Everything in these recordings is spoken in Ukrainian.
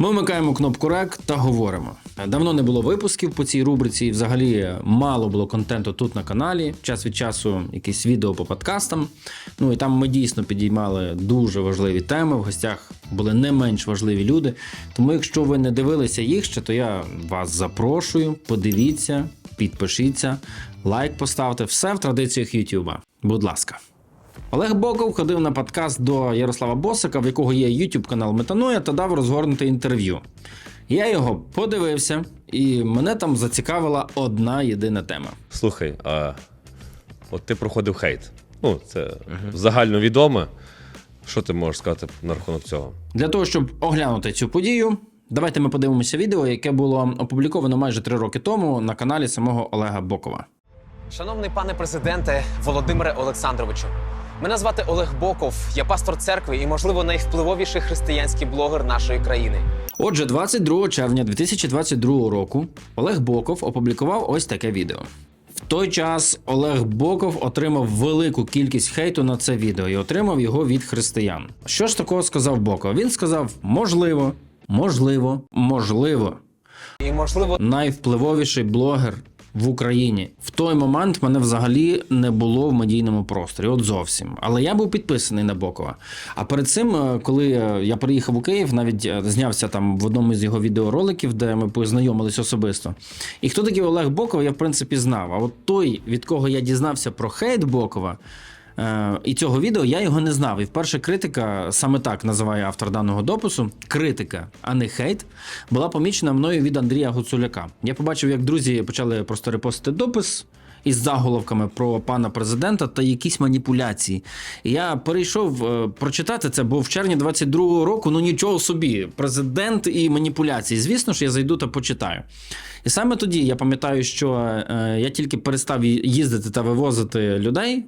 Ми вмикаємо кнопку рек та говоримо. Давно не було випусків по цій рубриці, і взагалі мало було контенту тут на каналі. Час від часу якісь відео по подкастам. Ну і там ми дійсно підіймали дуже важливі теми. В гостях були не менш важливі люди. Тому, якщо ви не дивилися їх ще, то я вас запрошую. Подивіться, підпишіться, лайк поставте. Все в традиціях Ютуба. Будь ласка. Олег Боков ходив на подкаст до Ярослава Босика, в якого є YouTube канал Метаноя, та дав розгорнуте інтерв'ю. Я його подивився, і мене там зацікавила одна єдина тема. Слухай, а от ти проходив хейт. Ну, це загально відоме. Що ти можеш сказати на рахунок цього? Для того, щоб оглянути цю подію, давайте ми подивимося відео, яке було опубліковано майже три роки тому на каналі самого Олега Бокова. Шановний пане президенте Володимире Олександровичу, мене звати Олег Боков, я пастор церкви і, можливо, найвпливовіший християнський блогер нашої країни. Отже, 22 червня 2022 року Олег Боков опублікував ось таке відео. В той час Олег Боков отримав велику кількість хейту на це відео і отримав його від християн. Що ж такого сказав Боков? Він сказав: можливо, можливо, можливо, І, можливо, найвпливовіший блогер в Україні. В той момент мене взагалі не було в медійному просторі, от зовсім. Але я був підписаний на Бокова. А перед цим, е, коли е, я приїхав у Київ, навіть е, знявся там в одному з його відеороликів, де ми познайомились особисто. І хто такий Олег Боков, я в принципі знав. А от той, від кого я дізнався про хейт Бокова. Е, І цього відео я його не знав. І вперше критика, саме так називає автор даного допису, критика, а не хейт, була помічена мною від Андрія Гуцуляка. Я побачив, як друзі почали просто репостити допис. Із заголовками про пана президента та якісь маніпуляції. Я перейшов е, прочитати це, бо в червні 22-го року ну нічого собі, президент і маніпуляції. Звісно ж, я зайду та почитаю. І саме тоді я пам'ятаю, що е, я тільки перестав їздити та вивозити людей е,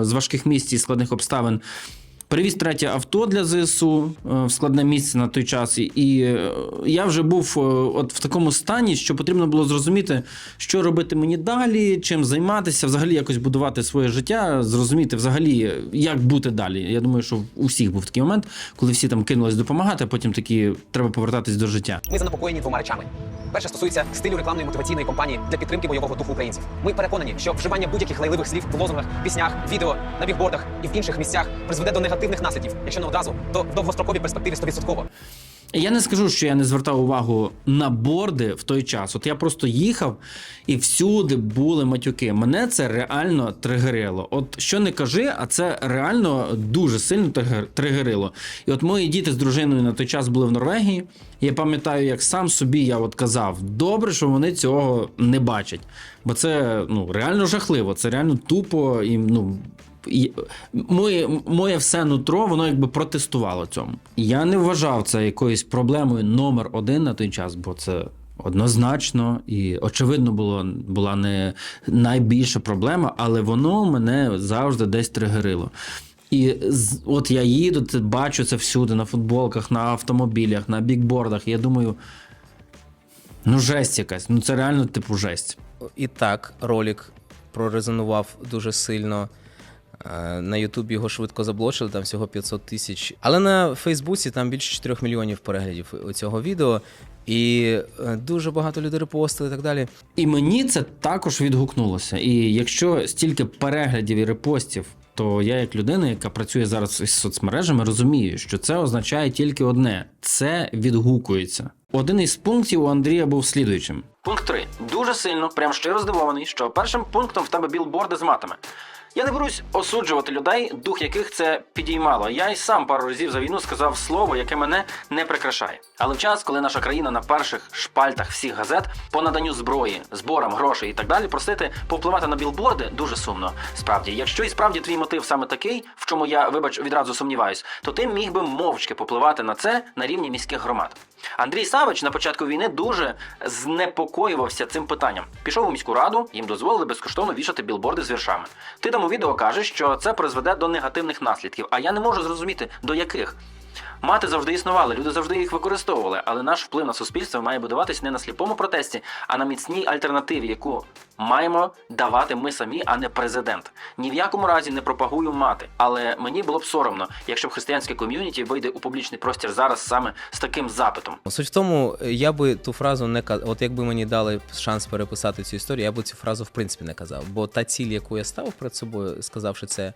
з важких місць і складних обставин. Привіз третє авто для ЗСУ е, в складне місце на той час, і- е, я вже був е, от в такому стані, що потрібно було зрозуміти, що робити мені далі, чим займатися, взагалі якось будувати своє життя, зрозуміти взагалі, як бути далі. Я думаю, що у всіх був такий момент, коли всі там кинулись допомагати, а потім такі треба повертатись до життя. ми занепокоєні двома речами. Перше стосується стилю рекламної мотиваційної кампанії для підтримки бойового духу українців. Ми переконані, що вживання будь-яких лайливих слів в лозунгах, піснях, відео, на бігбордах і в інших місцях призведе до негативних наслідків, якщо не одразу, то в довгостроковій перспективі 100%. Я не скажу, що я не звертав увагу на борди в той час. От я просто їхав і всюди були матюки. Мене це реально тригерило. От що не кажи, а це реально дуже сильно тригер- тригерило. І от мої діти з дружиною на той час були в Норвегії. Я пам'ятаю, як сам собі я от казав: добре, що вони цього не бачать. Бо це ну реально жахливо, це реально тупо і ну. Моє, моє все нутро, воно якби протестувало цьому. Я не вважав це якоюсь проблемою номер один на той час, бо це однозначно і очевидно було була не найбільша проблема, але воно мене завжди десь тригерило. І от я їду, це- бачу це всюди на футболках, на автомобілях, на бікбордах. Я думаю, ну жесть якась, ну це реально типу жесть. І так, ролик прорезонував дуже сильно. Е, На Ютубі його швидко заблочили, там всього 500 тисяч. Але на Фейсбуці там більше 4 мільйонів переглядів у цього відео. І е, дуже багато людей репостили і так далі. І мені це також відгукнулося. І якщо стільки переглядів і репостів, то я, як людина, яка працює зараз із соцмережами, розумію, що це означає тільки одне: це відгукується. Один із пунктів у Андрія був слідуючим. Пункт 3. Дуже сильно, прям щиро здивований, що першим пунктом в тебе білборди з матами. Я не берусь осуджувати людей, дух яких це підіймало. Я й сам пару разів за війну сказав слово, яке мене не прикрашає. Але в час, коли наша країна на перших шпальтах всіх газет по наданню зброї, зборам грошей і так далі, просити повпливати на білборди дуже сумно. Справді, якщо і справді твій мотив саме такий, в чому я, вибач, відразу сумніваюсь, то ти міг би мовчки попливати на це на рівні міських громад. Андрій Савич на початку війни дуже знепокоювався цим питанням. Пішов у міську раду, їм дозволили безкоштовно вішати білборди з віршами. Ти там у відео кажеш, що це призведе до негативних наслідків, а я не можу зрозуміти до яких. Мати завжди існували, люди завжди їх використовували, але наш вплив на суспільство має будуватись не на сліпому протесті, а на міцній альтернативі, яку маємо давати ми самі, а не президент. Ні в якому разі не пропагую мати, але мені було б соромно, якщо б християнське ком'юніті вийде у публічний простір зараз саме з таким запитом. Суть в тому, я би ту фразу не казав. От якби мені дали шанс переписати цю історію, я би цю фразу в принципі не казав. Бо та ціль, яку я ставив перед собою, сказавши це,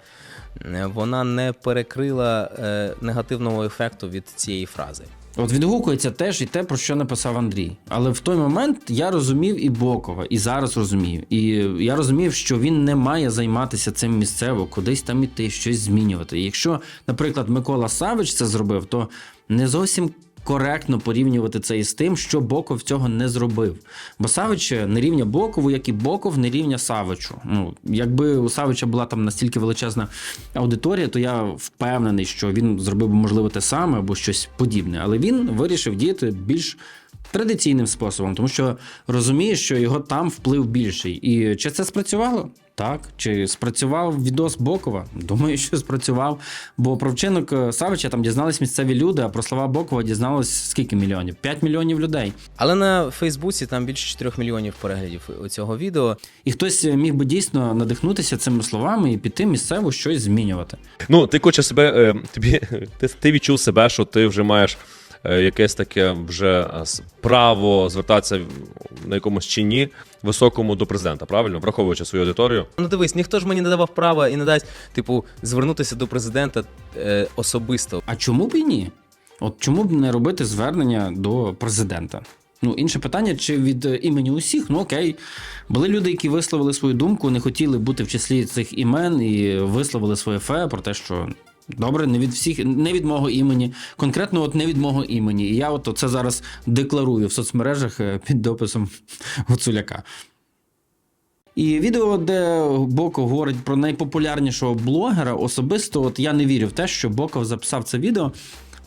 е, вона не перекрила е, негативного ефекту від цієї фрази. От відгукується теж і те, про що написав Андрій. Але в той момент я розумів і Бокова, і зараз розумію. І я розумів, що він не має займатися цим місцево, кудись там іти, щось змінювати. Якщо, наприклад, Микола Савич це зробив, то не зовсім. Коректно порівнювати це із тим, що Боков цього не зробив. Бо Савич не рівня Бокову, як і Боков не рівня Савичу. Ну, якби у Савича була там настільки величезна аудиторія, то я впевнений, що він зробив би, можливо, те саме або щось подібне. Але він вирішив діяти більш традиційним способом, тому що розуміє, що його там вплив більший. І чи це спрацювало? Так, чи спрацював відос Бокова? Думаю, що спрацював. Бо про вчинок е, Савича там дізнались місцеві люди, а про слова Бокова дізналось скільки мільйонів? 5 мільйонів людей. Але на Фейсбуці там більше 4 мільйонів переглядів у цього відео. І хтось міг би дійсно надихнутися цими словами і піти місцево щось змінювати. Ну, ти хочеш себе, е, тобі, ти, ти відчув себе, що ти вже маєш е, якесь таке вже е, право звертатися на якомусь чині високому до президента, правильно? Враховуючи свою аудиторію. Ну дивись, ніхто ж мені не давав права і не дасть, типу, звернутися до президента е, особисто. А чому б і ні? От чому б не робити звернення до президента? Ну, інше питання, чи від е, імені усіх, ну окей. Були люди, які висловили свою думку, не хотіли бути в числі цих імен і висловили своє фе про те, що добре, не від всіх, не від мого імені, конкретно от не від мого імені. І я от це зараз декларую в соцмережах е, під дописом Гуцуляка. І відео, де Боков говорить про найпопулярнішого блогера, особисто от я не вірю в те, що Боков записав це відео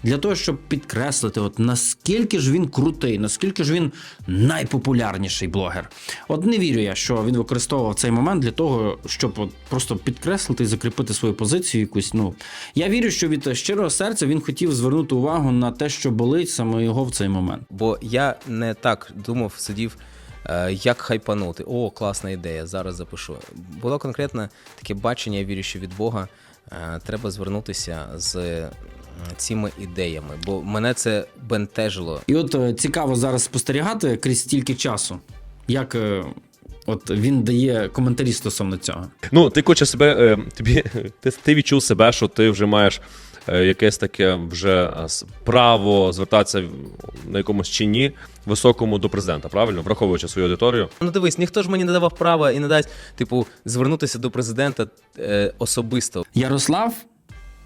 для того, щоб підкреслити, от наскільки ж він крутий, наскільки ж він найпопулярніший блогер. От не вірю я, що він використовував цей момент для того, щоб от просто підкреслити і закріпити свою позицію якусь. Ну я вірю, що від щирого серця він хотів звернути увагу на те, що болить саме його в цей момент. Бо я не так думав, сидів, е, як хайпанути. О, класна ідея, зараз запишу. Було конкретне таке бачення, я вірю, що від Бога е, треба звернутися з цими ідеями, бо мене це бентежило. І от е, цікаво зараз спостерігати крізь стільки часу, як е, от він дає коментарі стосовно цього. Ну, ти хочеш себе, е, тобі, ти, ти відчув себе, що ти вже маєш якесь таке вже право звертатися на якомусь чині високому до президента, правильно? Враховуючи свою аудиторію. Ну дивись, ніхто ж мені не давав права і не дасть, типу, звернутися до президента е, особисто. Ярослав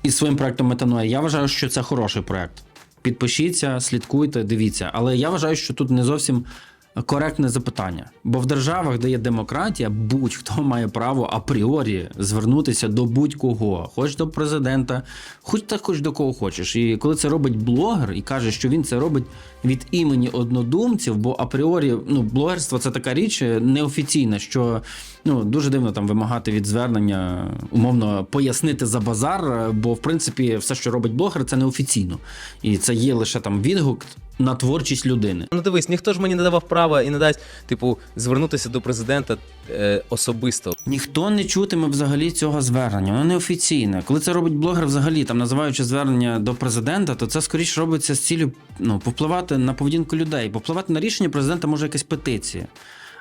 із своїм проектом Метаноя, я вважаю, що це хороший проект. Підпишіться, слідкуйте, дивіться. Але я вважаю, що тут не зовсім коректне запитання. Бо в державах, де є демократія, будь-хто має право апріорі звернутися до будь-кого, хоч до президента, хоч та хоч до кого хочеш. І коли це робить блогер і каже, що він це робить від імені однодумців, бо апріорі ну, блогерство це така річ неофіційна, що ну дуже дивно там вимагати від звернення, умовно пояснити за базар, бо в принципі все, що робить блогер, це неофіційно. І це є лише там відгук на творчість людини. Ну дивись, ніхто ж мені не давав права і не дасть, типу, звернутися до президента е, особисто. Ніхто не чутиме взагалі цього звернення, воно неофіційне. Коли це робить блогер, взагалі там називаючи звернення до президента, то це скоріш робиться з ціллю ну, попливати на поведінку людей. Попливати на рішення президента може якась петиція.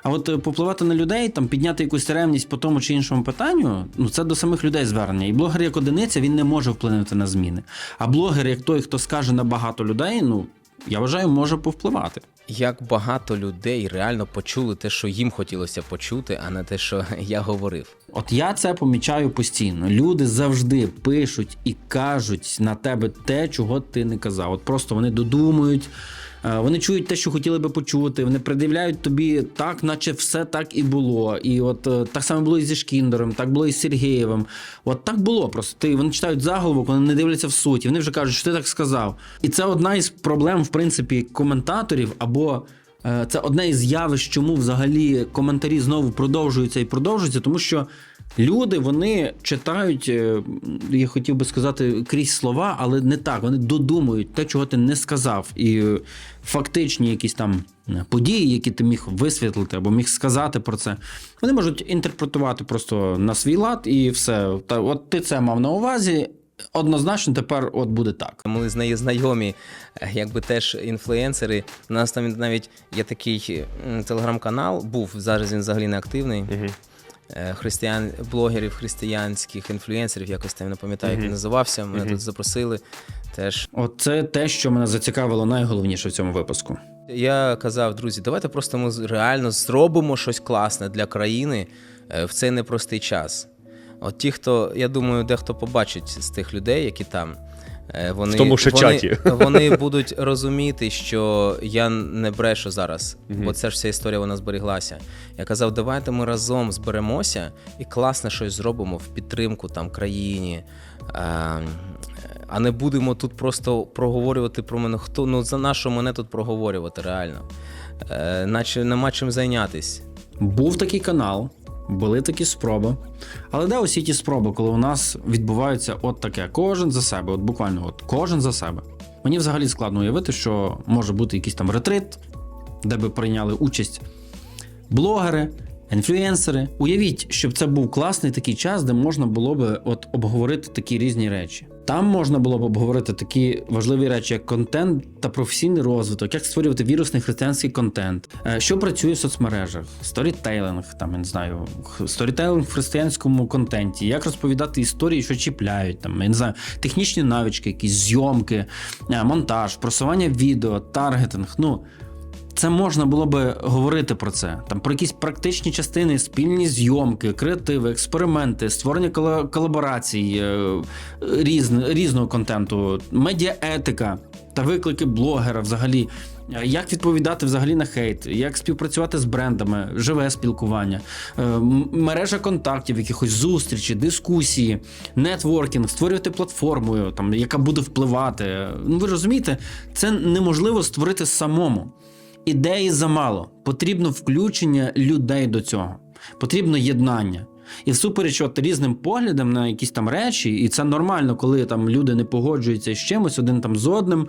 А от е, попливати на людей, там підняти якусь ревність по тому чи іншому питанню, ну це до самих людей звернення. І блогер як одиниця він не може вплинути на зміни. А блогер, як той, хто скаже на багато людей, ну я вважаю, може повпливати. Як багато людей реально почули те, що їм хотілося почути, а не те, що я говорив. От я це помічаю постійно. Люди завжди пишуть і кажуть на тебе те, чого ти не казав. От просто вони додумують, вони чують те, що хотіли би почути. Вони придивляють тобі так, наче все так і було. І от е, так само було і зі Шкіндером, так було і з Сергієвим. От так було просто. Ти вони читають заголовок, вони не дивляться в суті. Вони вже кажуть, що ти так сказав. І це одна із проблем, в принципі, коментаторів або. Е, Це одне із явищ, чому взагалі коментарі знову продовжуються і продовжуються, тому що Люди вони читають, е, я хотів би сказати, крізь слова, але не так. Вони додумують те, чого ти не сказав. І е, фактичні якісь там події, які ти міг висвітлити або міг сказати про це, вони можуть інтерпретувати просто на свій лад і все. Та от ти це мав на увазі. Однозначно, тепер от буде так. Ми з нею знайомі, е, якби теж інфлюенсери. У нас там навіть є такий телеграм-канал, був зараз він взагалі не активний. Е, Християн, блогерів, християнських інфлюенсерів, якось там не пам'ятаю, як він називався. Мене тут запросили. Теж От це те, що мене зацікавило найголовніше в цьому випуску. я казав, друзі, давайте просто ми реально зробимо щось класне для країни е, в цей непростий час. От ті, хто, я думаю, дехто побачить з тих людей, які там. Е, Вони, В тому ще вони, чаті. вони будуть розуміти, що я не брешу зараз, бо це ж вся історія вона зберіглася. Я казав, давайте ми разом зберемося і класне щось зробимо в підтримку там країні. е, А не будемо тут просто проговорювати про мене. Хто ну за нащо мене тут проговорювати реально? Е, наче нема чим зайнятись. Був такий канал, були такі спроби. Але де усі ті спроби, коли у нас відбувається от таке: кожен за себе, от буквально, от кожен за себе. Мені взагалі складно уявити, що може бути якийсь там ретрит, де би прийняли участь блогери, інфлюенсери. Уявіть, щоб це був класний такий час, де можна було би от обговорити такі різні речі. Там можна було б обговорити такі важливі речі, як контент та професійний розвиток, як створювати вірусний християнський контент, е, що працює в соцмережах, сторітейлинг, там я не знаю, сторітейлинг в християнському контенті, як розповідати історії, що чіпляють, там я не знаю, технічні навички, якісь зйомки, е, монтаж, просування відео, таргетинг. Ну це можна було би говорити про це. Там про якісь практичні частини, спільні зйомки, креативи, експерименти, створення кола- колаборацій, е, різн, різного контенту, медіаетика та виклики блогера взагалі. Е, Як відповідати взагалі на хейт, як співпрацювати з брендами, живе спілкування, е, мережа контактів, якихось зустрічі, дискусії, нетворкінг, створювати платформу, там, яка буде впливати. Ну ви розумієте, це неможливо створити самому. Ідеї замало. Потрібно включення людей до цього. Потрібно єднання. І всупереч от різним поглядам на якісь там речі, і це нормально, коли там люди не погоджуються з чимось один там з одним.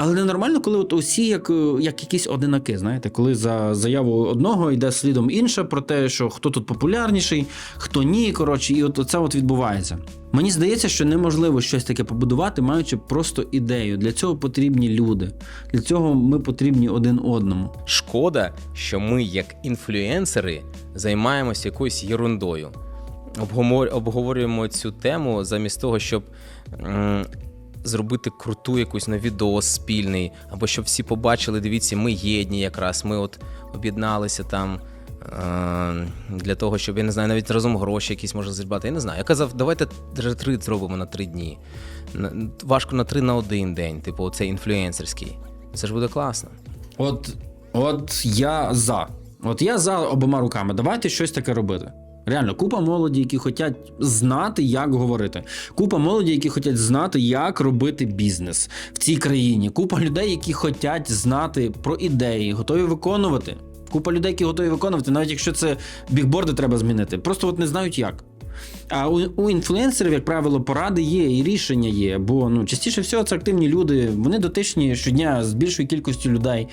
Але ненормально, коли от усі як, е, як якісь одинаки, знаєте, коли за заяву одного йде слідом інша про те, що хто тут популярніший, хто ні. Коротше, і от це от відбувається. Мені здається, що неможливо щось таке побудувати, маючи просто ідею. Для цього потрібні люди. Для цього ми потрібні один одному. Шкода, що ми, як інфлюенсери, займаємося якоюсь ерундою. Обговорюємо цю тему замість того, щоб зробити круту якусь на відео спільний, або щоб всі побачили, дивіться, ми єдні якраз, ми от об'єдналися там. е, Для того, щоб я не знаю, навіть разом гроші якісь можна зрібати. Я не знаю. Я казав, давайте ретрит зробимо на три дні. Важко на три на один день, типу, оцей інфлюенсерський. Це ж буде класно. От, от я за. От я за обома руками. Давайте щось таке робити. Реально, купа молоді, які хочуть знати, як говорити. Купа молоді, які хочуть знати, як робити бізнес в цій країні. Купа людей, які хочуть знати про ідеї, готові виконувати. Купа людей, які готові виконувати, навіть якщо це бігборди треба змінити. Просто от не знають як. А у, у інфлюенсерів, як правило, поради є і рішення є. Бо ну частіше всього це активні люди. Вони дотичні щодня з більшою кількістю людей.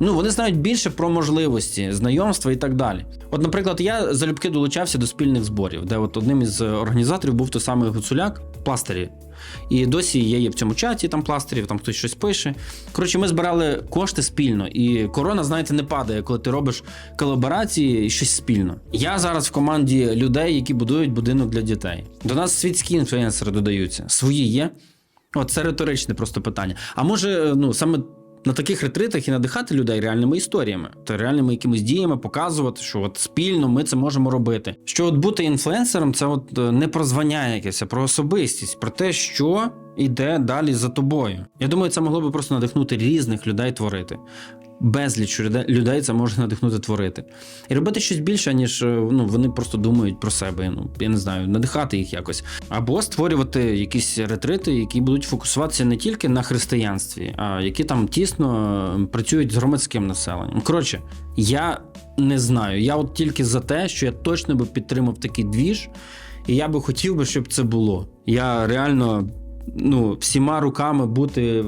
Ну, вони знають більше про можливості, знайомства і так далі. От, наприклад, я залюбки долучався до спільних зборів, де от одним із організаторів був той самий Гуцуляк, пластирі. І досі я є в цьому чаті, там пластирів, там хтось щось пише. Коротше, ми збирали кошти спільно, і корона, знаєте, не падає, коли ти робиш колаборації і щось спільно. Я зараз в команді людей, які будують будинок для дітей. До нас світські інфлюенсери додаються. Свої є. От це риторичне просто питання. А може, ну саме на таких ретритах і надихати людей реальними історіями та реальними якимись діями, показувати, що от спільно ми це можемо робити. Що от бути інфлюенсером, це от е, не про звання якесь, а про особистість, про те, що йде далі за тобою. Я думаю, це могло би просто надихнути різних людей творити. Безліч людей- це може надихнути творити. І робити щось більше, ніж е, ну, вони просто думають про себе. Ну, я не знаю, надихати їх якось. Або створювати якісь ретрити, які будуть фокусуватися не тільки на християнстві, а які там тісно е, працюють з громадським населенням. Коротше, я не знаю. Я от тільки за те, що я точно би підтримав такий двіж, і я би хотів би, щоб це було. Я реально ну, всіма руками бути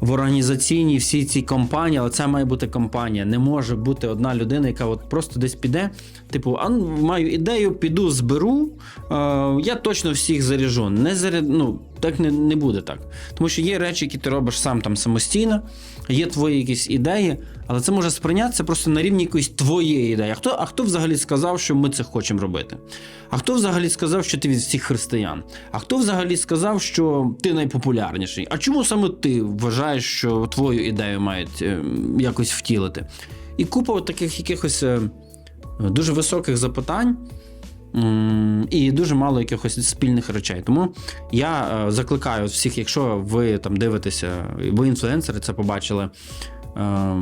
в організаційній всій цій компанії, але це має бути компанія. Не може бути одна людина, яка от просто десь піде. Типу, а ну, маю ідею, піду, зберу. Е, я точно всіх заряжу. Не заряд... ну, так не, не буде так. Тому що є речі, які ти робиш сам там самостійно, є твої якісь ідеї, але це може сприйнятися просто на рівні якоїсь твоєї ідеї. А хто, а хто взагалі сказав, що ми це хочемо робити? А хто взагалі сказав, що ти від всіх християн? А хто взагалі сказав, що ти найпопулярніший? А чому саме ти вважаєш, що твою ідею мають е, якось втілити? І купа таких якихось е, дуже високих запитань. І дуже мало якихось спільних речей. Тому я е, закликаю всіх, якщо ви там дивитеся, ви інфлюенсери це побачили. е,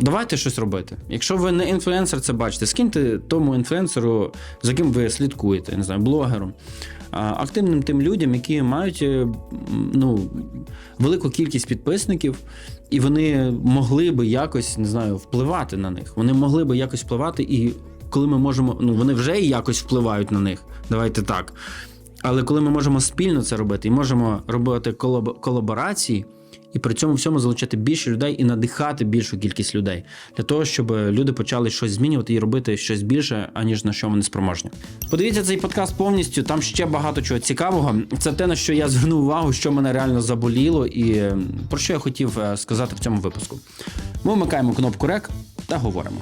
Давайте щось робити. Якщо ви не інфлюенсер, це бачите, скиньте тому інфлюенсеру, за ким ви слідкуєте, не знаю, блогером, активним тим людям, які мають е, ну, велику кількість підписників, і вони могли би якось не знаю, впливати на них. Вони могли би якось впливати, і коли ми можемо, ну вони вже і якось впливають на них. Давайте так. Але коли ми можемо спільно це робити і можемо робити колаб- колаборації, і при цьому всьому залучати більше людей і надихати більшу кількість людей для того, щоб люди почали щось змінювати і робити щось більше, аніж на що вони спроможні. Подивіться цей подкаст повністю. Там ще багато чого цікавого. Це те, на що я звернув увагу, що мене реально заболіло, і про що я хотів е, сказати в цьому випуску. Ми вмикаємо кнопку рек та говоримо.